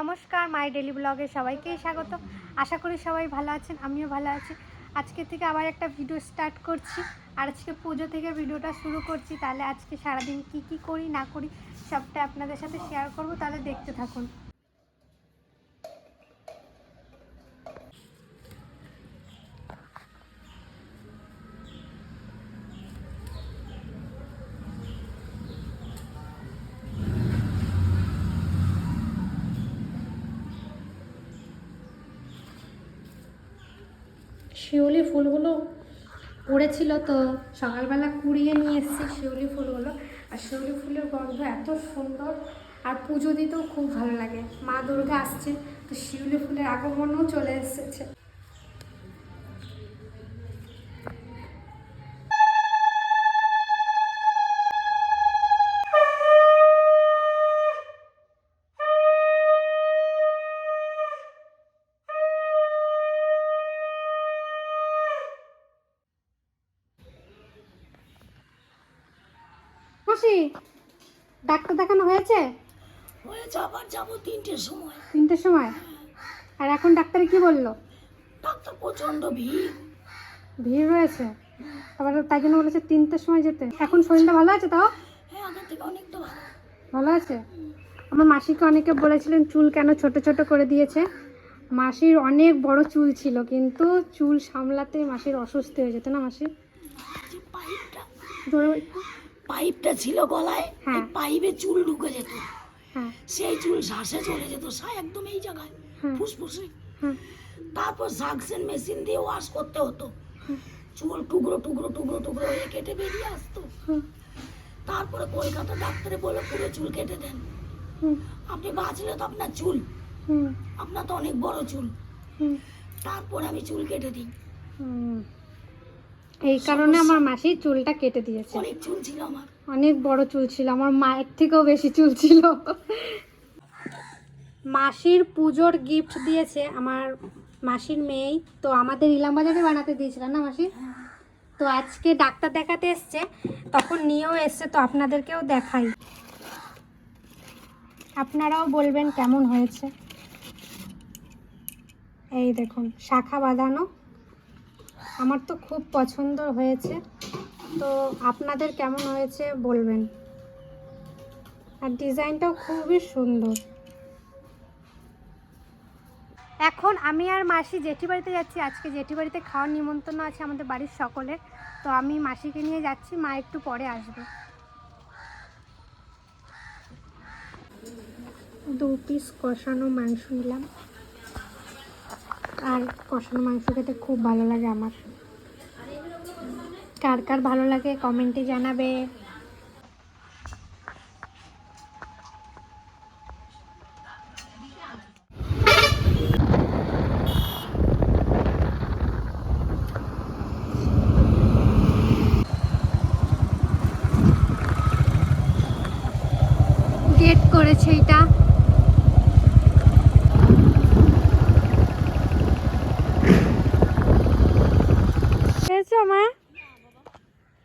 নমস্কার, মাই ডেলি ব্লগে সবাইকেই স্বাগত। আশা করি সবাই ভালো আছেন, আমিও ভালো আছি। আজকে থেকে আবার একটা ভিডিও স্টার্ট করছি। আর আজকে পুজো থেকে ভিডিওটা শুরু করছি। তাহলে আজকে সারাদিন কি কি করি, না করি, সবটা আপনাদের সাথে শেয়ার করব। তাহলে দেখতে থাকুন। শিউলি ফুলগুলো পড়েছিল তো, সকালবেলা কুড়িয়ে নিয়ে এসেছি শিউলি ফুলগুলো। আর শিউলি ফুলের গন্ধ এত সুন্দর, আর পুজো দিতেও খুব ভালো লাগে। মা দুর্গা আসছে, তো শিউলি ফুলের আগমনও চলে এসেছে। মাসি ডাক্তার দেখানো হয়েছে? হয়েছে আবার যাব তিনটের সময়। তিনটের সময়? আর এখন ডাক্তারে কি বলল? ডাক্তার প্রচণ্ড ভিড়। ভিড় রয়েছে। আবার তাই জন্য বলেছে তিনটের সময় যেতে। এখন শরীরটা ভালো আছে তাও? হ্যাঁ আগের থেকে অনেকটা ভালো। ভালো আছে? আমার মাসিকে অনেকে বলেছিলেন চুল কেন ছোট ছোট করে দিয়েছে। মাসির অনেক বড় চুল ছিল কিন্তু চুল সামলাতে মাসির অসুস্থ হয়ে যেত না মাসি জোরে পাইপটা ছিল গলায় হ্যাঁ। এই পাইপে চুল ঢুকে যেত। হ্যাঁ। সেই চুল শ্বাসে চলে যেত সাই একদম এই জায়গায়। ফুসফুসে। তারপর সাকসেন মেশিন দিয়ে ওয়াশ করতে হতো। চুল টুকরো টুকরো টুকরো টুকরো হয়ে কেটে বেরিয়ে আসতো। তারপরে কলকাতা ডাক্তারে বলে পুরো চুল কেটে দেন। আপনি বাঁচলে তো আপনার চুল। আপনার তো অনেক বড় চুল। তারপর আমি চুল কেটে দিই। এই কারণে আমার মাসি চুলটা কেটে দিয়েছে। অনেক চুল ছিল আমার। অনেক বড় চুল ছিল আমার মায়ের থেকেও বেশি চুল ছিল। মাসির পুজোর গিফট দিয়েছে আমার মাসির মেয়েই। তো আমাদের ইলাম বাজারে বানাতে দিয়েছিল না মাসি? তো আজকে ডাক্তার দেখাতে এসছে তখন নিয়েও এসছে তো আপনাদেরকেও দেখাই। আপনারাও বলবেন কেমন হয়েছে। এই দেখুন শাখা বাঁধানো। আমার তো খুব পছন্দ হয়েছে। তো আপনাদের কেমন হয়েছে বলবেন? আর ডিজাইনটাও খুবই সুন্দর। এখন আমি আর মাসি জেঠি বাড়িতে যাচ্ছি। আজকে জেঠি বাড়িতে খাওয়ার নিমন্ত্রণ আছে আমাদের বাড়ির সকলের। তো আমি মাসিকে নিয়ে যাচ্ছি, মা একটু পরে আসবে। দু পিস কষানো মাংস নিলাম। আর কষানো মাংস খেতে খুব ভালো লাগে আমার? কার কার ভালো লাগে কমেন্টে জানাবে। করেছে এটা পেয়েছ মা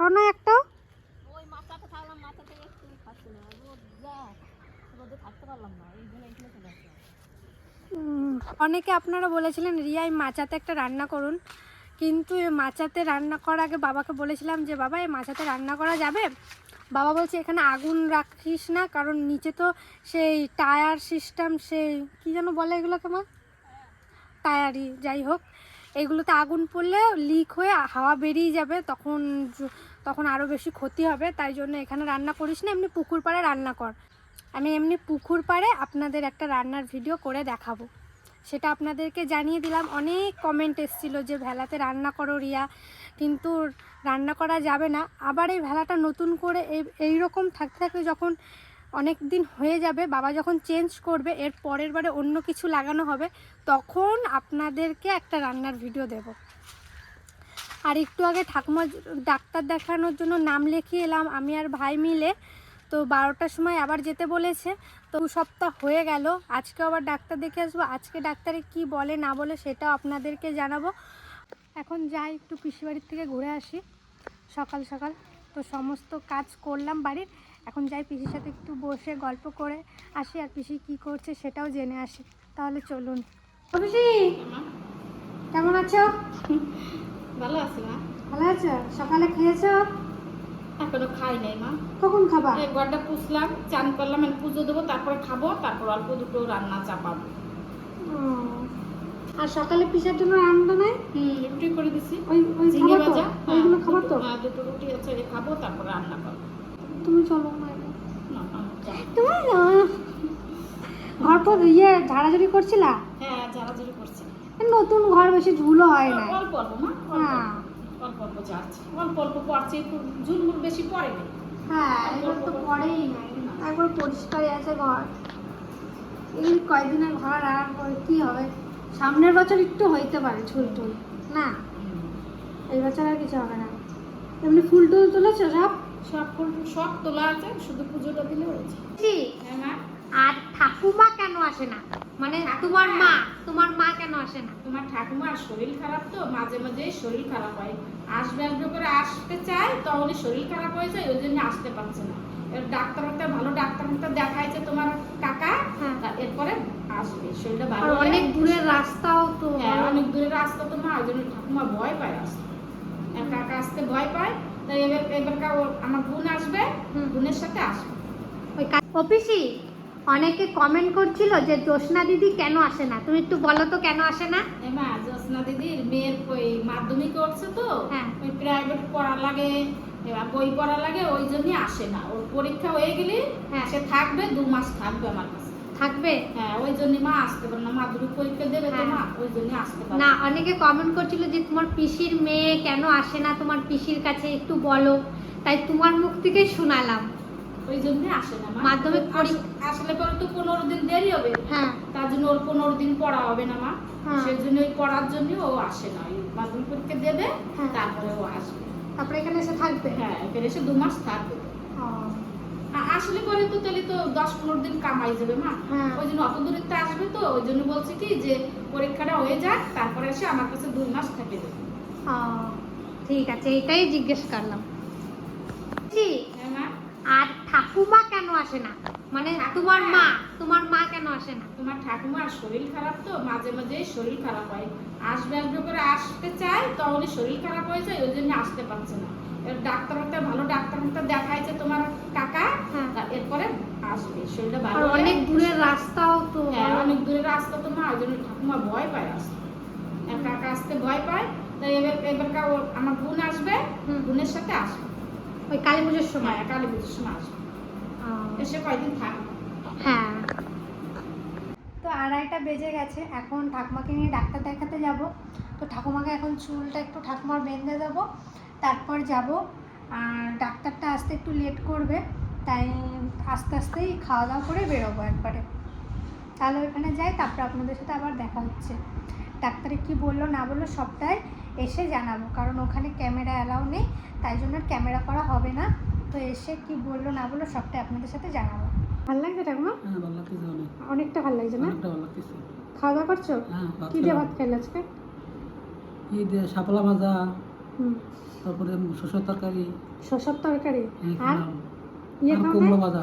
না একটা উম, অনেকে আপনারা বলেছিলেন রিয়া এই মাচাতে একটা রান্না করুন। কিন্তু মাচাতে রান্না করার আগে বাবাকে বলেছিলাম যে, বাবা, এই মাচাতে রান্না করা যাবে? বাবা বলছে, এখানে আগুন রাখিস না, কারণ নিচে তো সেই টায়ার সিস্টেম, সেই কী যেন বলে এগুলোকে মা? টায়ারই, যাই হোক। এগুলোতে আগুন পড়লে লিক হয়ে হাওয়া বেরিয়ে যাবে, তখন তখন আরও বেশি ক্ষতি হবে, তাই জন্য এখানে রান্না করিস না, এমনি পুকুর পাড়ে রান্না কর। আমি এমনি পুকুর পাড়ে আপনাদের একটা রান্নার ভিডিও করে দেখাবো। সেটা আপনাদেরকে জানিয়ে দিলাম। অনেক কমেন্ট এসেছিল যে, ভেলাতে রান্না করো রিয়া। কিন্তু রান্না করা যাবে না। আবার এই ভেলাটা নতুন করে এই এইরকম থাকতে থাকতে যখন অনেক দিন হয়ে যাবে, বাবা যখন চেঞ্জ করবে, এর পরের বারে অন্য কিছু লাগানো হবে, তখন আপনাদেরকে একটা রান্নার ভিডিও দেব। আর একটু আগে ঠাকুমা ডাক্তার দেখানোর জন্য নাম লিখিয়ে এলাম। আমি আর ভাই মিলে তো বারোটার সময় আবার যেতে বলেছে। তো দু সপ্তাহ হয়ে গেল। আজকে আবার ডাক্তার দেখে আসব। আজকে ডাক্তারে কি বলে না বলে সেটাও আপনাদেরকে জানাব। এখন যাই একটু পিসি বাড়ির থেকে ঘুরে আসি। সকাল সকাল তো সমস্ত কাজ করলাম বাড়ির। এখন যাই পিসির সাথে একটু বসে গল্প করে আসি আর পিসি কী করছে সেটাও জেনে আসি। তাহলে চলুন। পিসি কেমন আছো? ভালো আছে ভালো আছো? সকালে খেয়েছো? খাই নাই মা। কখন খাবা? এই ঘরটা পুষলাম চান করলাম আমি পুজো দেবো তারপরে খাব তারপর অল্প দুটো রান্না চাপাবো। আর সকালে পিসার জন্য রান্না নাই? হুম রুটি করে দিছি। ওই ওই ঝিঙে ভাজা ওইগুলো হ্যাঁ, খাবার তো? হ্যাঁ, দুটো রুটি আছে খাব তারপর রান্না করব। তুমি চলো না ঘর পর ইয়ে ঝাড়াঝাড়ি করছিলা? হ্যাঁ ঝাড়াঝাড়ি করছি। নতুন ঘর বেশি ঝুলো হয় না অল্প অল্প মা হ্যাঁ। অল্প। অল্প অল্প অল্প পড়ছে ঝুলমুল বেশি পড়ে না হ্যাঁ এগুলো তো পরেই নাই। একবার পরিষ্কারই আছে ঘর। এই কয়দিনের ঘর আর কি হবে? সামনের বছর একটু হইতে পারে ঝুল টুল না? এই বছর আর কিছু হবে না। এমনি ফুল টুল তুলেছো সব? সব ফুল সব তোলা আছে শুধু পুজোটা দিলে হয়েছে। হ্যাঁ আর ঠাকুমা কেন আসে না? মানে তোমার মা তোমার মা কেন আসে না? তোমার ঠাকুমার শরীর খারাপ তো মাঝে মাঝে শরীর খারাপ হয়। আসবে আসবে করে আসতে চায় তখনই শরীর খারাপ হয়ে যায় ওই জন্য আসতে পারছে না। ডাক্তার একটা ভালো ডাক্তার একটা দেখাইছে তোমার কাকা হ্যাঁ। এরপরে আসবে শরীরটা ভালো অনেক দূরের রাস্তাও তো। হ্যাঁ অনেক দূরের রাস্তা তো মা ওই জন্য ঠাকুমা ভয় পায় আসতে আর কাকা আসতে ভয় পায় তাই এবার এবার আমার বোন আসবে বোনের সাথে আসবে। ওই অফিসি অনেকে কমেন্ট করছিল যে জ্যোৎস্না দিদি কেন আসে না? তুমি একটু বলো তো কেন আসে না? এমা জ্যোৎস্না দিদির মেয়ের ওই মাধ্যমিক করছে তো হ্যাঁ। ওই প্রাইভেট পড়া লাগে এবার বই পড়া লাগে ওই জন্যই আসে না। ওর পরীক্ষা হয়ে গেলে হ্যাঁ। সে থাকবে দু মাস থাকবে আমার কাছে। থাকবে? হ্যাঁ ওই জন্য মা আসতে পারে না। মাধ্যমিক পরীক্ষা দেবে তো হ্যাঁ। মা ওই জন্য আসতে পারে না অনেকে কমেন্ট করছিল যে তোমার পিসির মেয়ে কেন আসে না? তোমার পিসির কাছে একটু বলো। তাই তোমার মুখ থেকেই শোনালাম। ওই জন্য আসে না মা। মাধ্যমিক আসলে পরে তো পনেরো দিন দেরি হবে। হ্যাঁ। তার জন্য ওর পনেরো দিন পড়া হবে না মা। হ্যাঁ। সেই জন্য ওই পড়ার জন্য ও আসে না। ওই মাধ্যমিক পরীক্ষা দেবে হ্যাঁ। তারপরে ও আসবে। তারপরে এখানে এসে থাকবে? হ্যাঁ এখানে এসে দু মাস থাকবে। আসলে পরে তো তাহলে তো দশ পনেরো দিন কামাই যাবে মা। ওই জন্য অত দূরে তো আসবে তো ওই জন্য বলছি কি যে পরীক্ষাটা হয়ে যাক তারপরে এসে আমার কাছে দুই মাস থেকে দেবে। ঠিক আছে এটাই জিজ্ঞেস করলাম। হ্যাঁ আর ঠাকুমা কেন আসে না? মানে তোমার মা তোমার মা কেন আসে না? তোমার ঠাকুমার শরীর খারাপ তো মাঝে মাঝে শরীর খারাপ হয়। আসবে আসবে করে আসতে চায় তখনই শরীর খারাপ হয়ে যায় ওই জন্য আসতে পারছে না। এবার ডাক্তার একটা ভালো ডাক্তার একটা দেখাইছে তোমার কাকা হ্যাঁ। এরপরে আসবে শরীরটা ভালো অনেক দূরের রাস্তাও তো। হ্যাঁ অনেক দূরের রাস্তা তো মা ওই জন্য ঠাকুমা ভয় পায় আসতে। আর কাকা আসতে ভয় পায় তাই এবার এবার কা- আমার বোন আসবে। বোনের সাথে আসবে। ওই কালী পুজোর সময়? সময় কালী পুজোর সময় আসবে। এসে কয়দিন হ্যাঁ। তো আড়াইটা বেজে গেছে, এখন ঠাকুমাকে নিয়ে ডাক্তার দেখাতে যাব। তো ঠাকুমাকে এখন চুলটা একটু ঠাকুমার বেঁধে দেবো, তারপর যাব। আর ডাক্তারটা আসতে একটু লেট করবে, তাই আস্তে আস্তেই খাওয়া দাওয়া করে বেরোবো একবারে। তাহলে ওইখানে যাই, তারপর আপনাদের সাথে আবার দেখা হচ্ছে। ডাক্তারে কি বলল না বলল সবটাই এসে জানাব, কারণ ওখানে ক্যামেরা অ্যালাউ নেই, তাই জন্য ক্যামেরা করা হবে না। তো এসে কি বলল না বলল সবটাই আপনাদের সাথে জানাব। ভালো লাগছে ঠাকুমা হ্যাঁ অনেকটা ভালো লাগছে না? খাওয়া দাওয়া করছ? হ্যাঁ কি দিয়ে ভাত খাইলে আজকে? এই দিয়ে শাপলা ভাজা তারপরে শসার তরকারি। শসার তরকারি? আর খেলাম। ইয়ে আর খাও কুমড়ো নাই? ভাজা।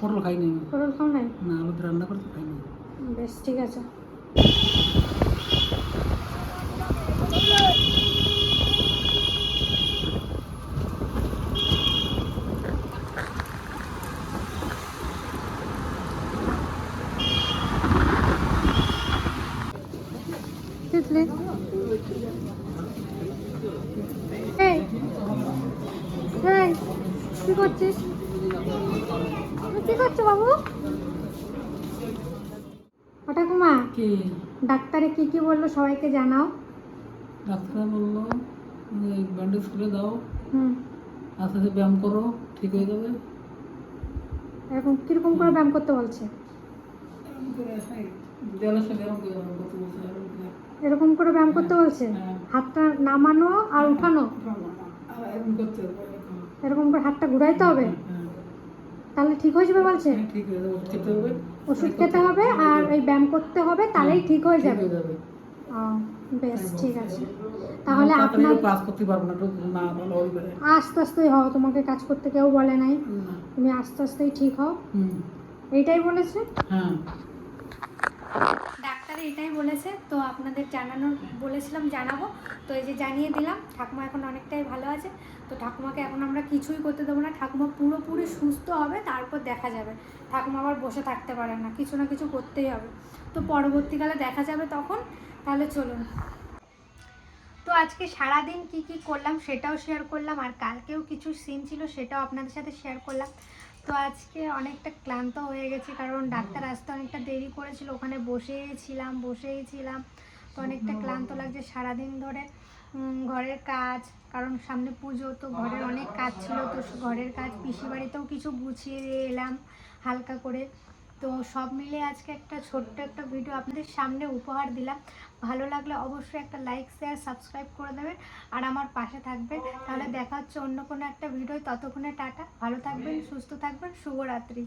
পটল খাইনি আমি। পটল খাও নাই? না আলু রান্না করতে খাইনি। বেশ ঠিক আছে তিতলি এই এই কি করছিস তুমি কি করছ বাবু হঠাৎ মা কি ডাক্তারে কি কি বলল সবাইকে জানাও। ডাক্তার বলল ব্যান্ডেজ করে দাও। হুম। আস্তে আস্তে ব্যায়াম করো ঠিক হয়ে যাবে। এরকম কীরকম করে ব্যায়াম করতে বলছে? এরকম করে, হ্যাঁ, ব্যায়াম করতে বলছে, এরকম করে। ব্যায়াম করতে বলছে? হ্যাঁ। হাতটা নামানো আর উঠানো? এরকম হবে, এরকম। করে। হাতটা ঘুরাইতে হবে? হ্যাঁ, তাহলে ঠিক হয়ে যাবে বলছে? হ্যাঁ, ঠিক হয়ে যাবে। ওষুধ খেতে হবে আর এই ব্যায়াম করতে হবে তাহলেই ঠিক হয়ে যাবে। বেশ ঠিক আছে। তাহলে আপনার কাজ করতে পারব না না ভালো হয়ে আস্তে আস্তেই হও তোমাকে কাজ করতে কেউ বলে নাই। তুমি আস্তে আস্তেই ঠিক হও। হুম। এইটাই বলেছে? হ্যাঁ। ডাক্তার এটাই বলেছে, তো আপনাদের জানানোর, বলেছিলাম জানাব। তো এই যে জানিয়ে দিলাম, ঠাকুমা এখন অনেকটাই ভালো আছে। তো ঠাকুমাকে এখন আমরা কিছুই করতে দেবো না। ঠাকুমা পুরোপুরি সুস্থ হবে, তারপর দেখা যাবে। ঠাকুমা আবার বসে থাকতে পারে না, কিছু না কিছু করতেই হবে। তো পরবর্তীকালে দেখা যাবে তখন, তাহলে চলুন। তো আজকে সারাদিন কি কি করলাম সেটাও শেয়ার করলাম, আর কালকেও কিছু সিন ছিল সেটাও আপনাদের সাথে শেয়ার করলাম। তো আজকে অনেকটা ক্লান্ত হয়ে গেছি, কারণ ডাক্তার আসতে অনেকটা দেরি করেছিল। ওখানে বসেছিলাম বসেইছিলাম বসেই ছিলাম। তো অনেকটা ক্লান্ত লাগছে সারাদিন ধরে। ঘরের কাজ, কারণ সামনে পুজো, তো ঘরের অনেক কাজ ছিল। তো ঘরের কাজ পিসি বাড়িতেও কিছু গুছিয়ে এলাম হালকা করে। তো সব মিলে আজকে একটা ছোট্ট একটা ভিডিও আপনাদের সামনে উপহার দিলাম। ভালো লাগলে অবশ্যই একটা লাইক শেয়ার সাবস্ক্রাইব করে দেবেন আর আমার পাশে থাকবেন। তাহলে দেখা হচ্ছে অন্য কোনো একটা ভিডিও ততক্ষণে টাটা। ভালো থাকবেন, সুস্থ থাকবেন। শুভরাত্রি।